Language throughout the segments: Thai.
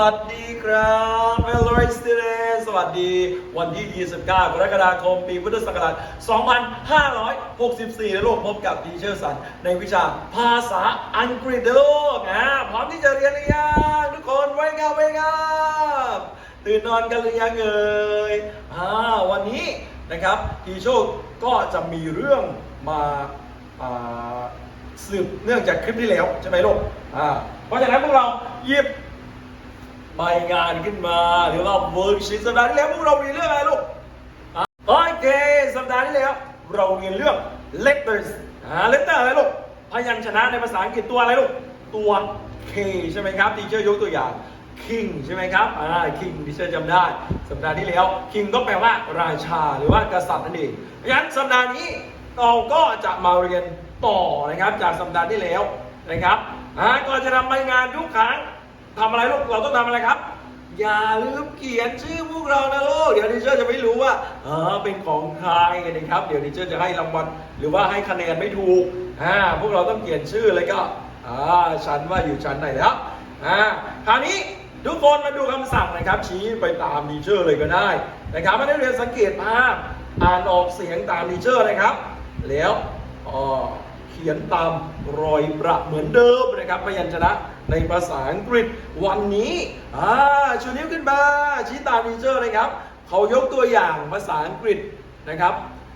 สวัสดีครับ Hello students สวัสดีวันที่ 29 กรกฎาคม ปีพุทธศักราช 2564นะลูกพบกับทีเชอร์สัน ในวิชาภาษาอังกฤษนะลูกอ่าพร้อมที่จะเรียนหรือยังทุกคนไว้งับไว้งับตื่นนอนกันหรือยังเอ่ยอ่าวันนี้นะครับทีโชคก็จะมีเรื่องมาอ่าสืบเนื่องจากคลิปที่แล้วใช่ไหมลูกอ่าเพราะฉะนั้นพวกเราหยิบ ใบงานขึ้นมาหรือว่าเวิร์กชีตสัปดาห์ที่แล้วพวกเราเรียนเรื่องอะไรลูกโอเคสัปดาห์ที่แล้วเราเรียนเรื่อง letters อ่า letter อะไรลูกพยัญชนะในภาษาอังกฤษตัวอะไรลูกตัว K ใช่ไหมครับทีเชอร์ยกตัวอย่าง king ใช่ไหมครับอ่า king ทีเชอร์จำได้ สัปดาห์ที่แล้ว king ก็แปลว่าราชาหรือว่ากษัตริย์นั่นเองเพราะฉะนั้นสัปดาห์นี้เราก็จะมาเรียนต่อนะครับจากสัปดาห์ที่แล้วนะครับอ่าก่อนจะทำใบงานทุกครั้ง ทำอะไรลูกเราต้องทำอะไรครับ อย่าลืมเขียนชื่อพวกเรานะลูกเดี๋ยวทีเชอร์จะไม่รู้ว่าเออเป็นของใครนะครับ เดี๋ยวทีเชอร์จะให้รางวัลหรือว่าให้คะแนนไม่ถูกอ่าพวกเราต้องเขียนชื่อเลยก็อ่าชั้นว่าอยู่ชั้นไหนแล้วอ่าคราวนี้ทุกคนมาดูคำสั่งนะครับ ชี้ไปตามทีเชอร์เลยก็ได้นะครับไม่ได้เรียนสังเกตภาพอ่านออกเสียงตามทีเชอร์นะครับ แล้วอ๋อ เขียนตามรอยประเหมือนเดิมนะครับพยัญชนะในภาษาอังกฤษวันนี้อ่าชูนิ้วขึ้นมาชี้ตามทีเชอร์เลยครับเขายกตัวอย่างภาษาอังกฤษนะครับ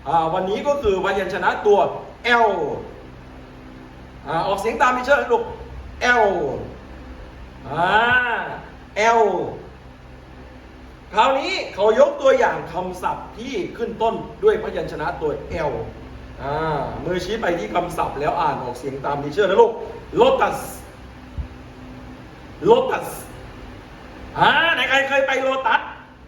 อ่าวันนี้ก็คือพยัญชนะตัว L อ่าออกเสียงตามทีเชอร์ลูก L อ่า L คราวนี้เขายกตัวอย่างคำศัพท์ที่ขึ้นต้นด้วยพยัญชนะตัว L อ่ามือชี้ไปที่คำศัพท์แล้วอ่านออกเสียงตามทีเชอร์นะลูก lotus lotus อ่าไหนใครเคยไปโลตัส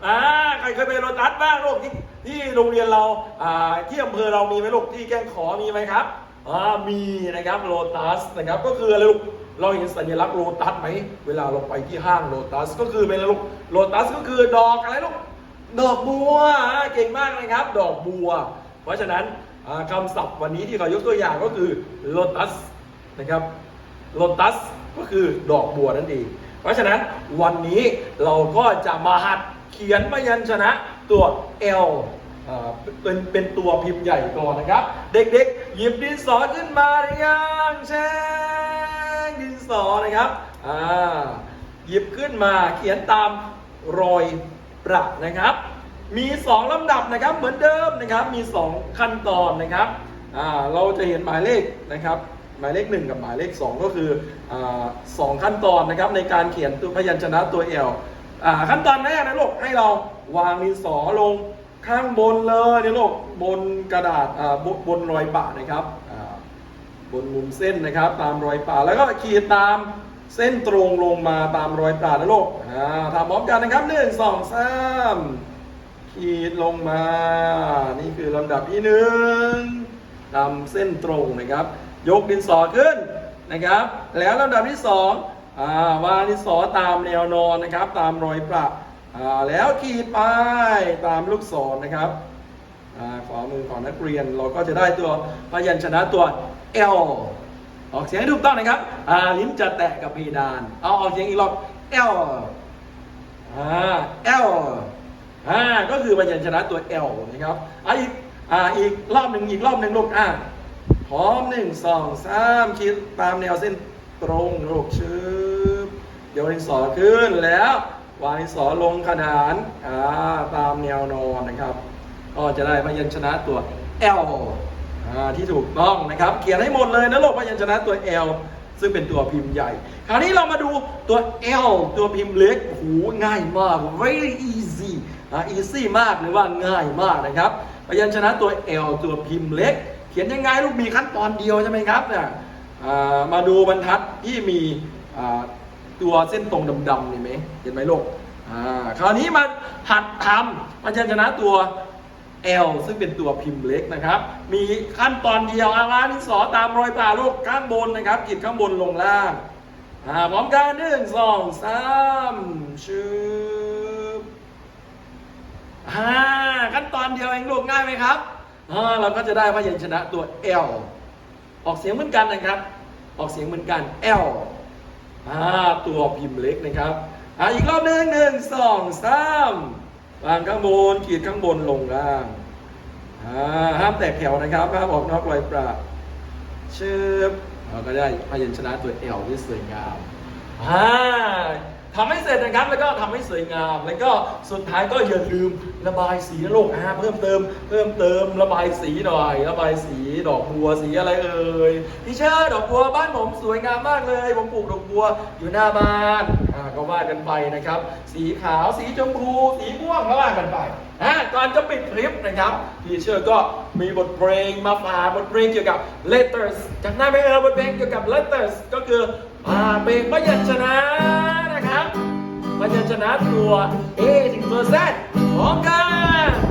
อ่าใครเคยไปโลตัสบ้างลูกที่ที่โรงเรียนเราอ่าที่อำเภอเรามีไหมลูกที่แก้งขอมีไหมครับอ่ามีนะครับโลตัสนะครับก็คืออะไรลูกเราเห็นสัญลักษณ์โลตัสไหมเวลาเราไปที่ห้างโลตัสก็คือเป็นอะไรลูกโลตัสก็คือดอกอะไรลูกดอกบัวเก่งมากนะครับ ดอกบัว เพราะฉะนั้น คำศัพท์วันนี้ที่เขายกตัวอย่างก็คือโลตัสนะครับโลตัสก็คือดอกบัวนั่นเอง เพราะฉะนั้นวันนี้เราก็จะมาหัดเขียนพยัญชนะตัว L อ่าเป็นเป็นตัวพิมพ์ใหญ่ก่อนนะครับ เด็กๆ หยิบดินสอขึ้นมาหรือยังแช่งดินสอนะครับหยิบขึ้นมาเขียนตามรอยประนะครับ มี 2 ลำดับนะครับเหมือนเดิมนะครับมี 2 ขั้นตอนนะครับเราจะเห็นหมายเลขนะครับหมายเลข 1 กับหมายเลข 2 ก็คืออสองขั้นตอนนะครับในการเขียนตัวพยัญชนะตัว L อ่าขั้นตอนแรกนะลูกให้เราวางดินสอลงข้างบนเลยนะลูกบนกระดาษบนบนรอยปะนะครับบนมุมเส้นนะครับ ตามรอยปะแล้วก็ขีดตามเส้นตรงลงมาตามรอยปะนะลูกอ่าทำพร้อมกันนะครับหนึ่งสองสาม ขีดลงมา นี่คือลำดับที่หนึ่งตามเส้นตรงนะครับ ยกดินสอขึ้นนะครับ แล้วลำดับที่สองอวางดินสอตามแนวนอนนะครับ ตามรอยประอ่าแล้วขีดไปตามลูกศรนะครับอ่าขวามือของนักเรียนเราก็จะได้ตัวพยัญชนะตัว L ออกเสียงให้ถูกต้องนะครับลิ้นจะแตะกับเพดาน เอาออกเสียงอีกรอบ L อ่า L อ่าก็คือพยัญชนะตัว L นะครับอะอีกอ่าอีกรอบหนึ่งอีกรอบหนึ่งลูกอ่าพร้อมหนึ่งสองสามคิดตามแนวเส้นตรงลูกชืบเดี๋ยวดินสอขึ้นแล้ววางดินสอลงขนานอ่าตามแนวนอนนะครับ ก็จะได้พยัญชนะตัว L อ่าที่ถูกต้องนะครับ เขียนให้หมดเลยนะลูกพยัญชนะตัว L ซึ่งเป็นตัวพิมพ์ใหญ่ คราวนี้เรามาดูตัว L ตัวพิมพ์เล็กโอ้โหง่ายมาก very easy อ่า easy มากหรือว่าง่ายมากนะครับพยัญชนะตัว L ตัวพิมพ์เล็ก เขียนยังไงลูกมีขั้นตอนเดียวใช่ไหมครับเนี่ยมาดูบรรทัดที่มีตัวเส้นตรงดำๆเห็นไหมเห็นไหมลูกคราวนี้มาหัดทำพยัญชนะตัว L ซึ่งเป็นตัวพิมพ์เล็กนะครับ มีขั้นตอนเดียวอาวานิสอตามรอยตาลูกข้างบนนะครับขีดข้างบนลงล่างพร้อมกันหนึ่งสองสามชืบ อ่าขั้นตอนเดียวเองลูกง่ายไหมครับอ่าเราก็จะได้พยัญชนะตัว L ออกเสียงเหมือนกันนะครับ ออกเสียงเหมือนกัน L อ่าตัวพิมพ์เล็กนะครับอ่าอีกรอบหนึ่งหนึ่งสองสามวางข้างบนขีดข้างบนลงล่างอ่าห้ามแตกแถวนะครับห้ามออกนอกรอยประชืบเราก็ได้พยัญชนะตัว L ที่สวยงามอ่า ทำให้เสร็จนะครับ แล้วก็ทำให้สวยงาม แล้วก็สุดท้ายก็อย่าลืมระบายสีนะลูกอ่าเพิ่มเติม เพิ่มเติมระบายสีหน่อย ระบายสีดอกบัวสีอะไรเอ่ยพี่เชอร์ดอกบัวบ้านผมสวยงามมากเลย ผมปลูกดอกบัวอยู่หน้าบ้านอ่าก็ว่ากันไปนะครับ สีขาวสีชมพูสีม่วงก็ว่ากันไปอ่าก่อนจะปิดคลิปนะครับพี่เชอร์ก็มีบทเพลงมาฝากบทเพลงเกี่ยวกับ letters จากหน้าไม่เออบทเพลงเกี่ยวกับ letters ก็คืออ่าเพลงพยัญชนะันจะชนะตัว A ถึงตัว Z พร้อมกัน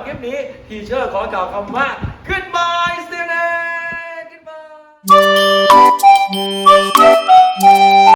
หรับคลิปนี้ทีเชอร์ขอกล่าวคำว่า